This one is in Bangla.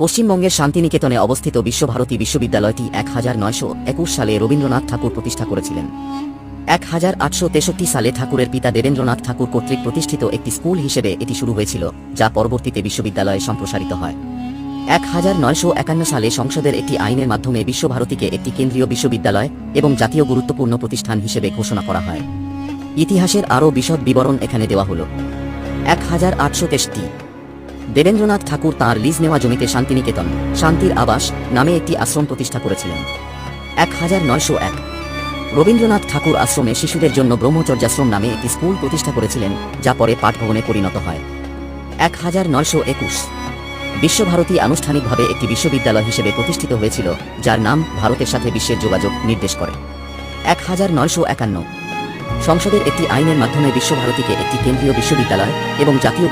পশ্চিমবঙ্গের শান্তিনিকেতনে অবস্থিত বিশ্বভারতী বিশ্ববিদ্যালয়টি এক হাজার নয়শো একুশ সালে রবীন্দ্রনাথ ঠাকুর প্রতিষ্ঠা করেছিলেন। এক হাজার আটশো তেষট্টি সালে ঠাকুরের পিতা দেবেন্দ্রনাথ ঠাকুর কর্তৃক প্রতিষ্ঠিত একটি স্কুল হিসেবে এটি শুরু হয়েছিল, যা পরবর্তীতে বিশ্ববিদ্যালয়ে সম্প্রসারিত হয়। এক হাজার নয়শো একান্ন সালে সংসদের একটি আইনের মাধ্যমে বিশ্বভারতীকে একটি কেন্দ্রীয় বিশ্ববিদ্যালয় এবং জাতীয় গুরুত্বপূর্ণ প্রতিষ্ঠান হিসেবে ঘোষণা করা হয়। ইতিহাসের আরও বিশদ বিবরণ এখানে দেওয়া হল। এক হাজার আটশো তেষট্টি দেবেন্দ্রনাথ ঠাকুর তাঁর লিজ নেওয়া জমিতে শান্তিনিকেতন, শান্তির আবাস নামে একটি আশ্রম প্রতিষ্ঠা করেছিলেন। এক হাজার নয়শো এক। রবীন্দ্রনাথ ঠাকুর আশ্রমে শিশুদের জন্য ব্রহ্মচর্যাশ্রম নামে একটি স্কুল প্রতিষ্ঠা করেছিলেন, যা পরে পাঠভবনে পরিণত হয়। এক হাজার নয়শো একুশ। বিশ্বভারতী আনুষ্ঠানিকভাবে একটি বিশ্ববিদ্যালয় হিসেবে প্রতিষ্ঠিত হয়েছিল, যার নাম ভারতের সাথে বিশ্বের যোগাযোগ নির্দেশ করে। এক হাজার নয়শো একান্ন। সংসদের একটি আইনের মাধ্যমে বিশ্বভারতীকে একটি কেন্দ্রীয় বিশ্ববিদ্যালয় এবং জাতীয়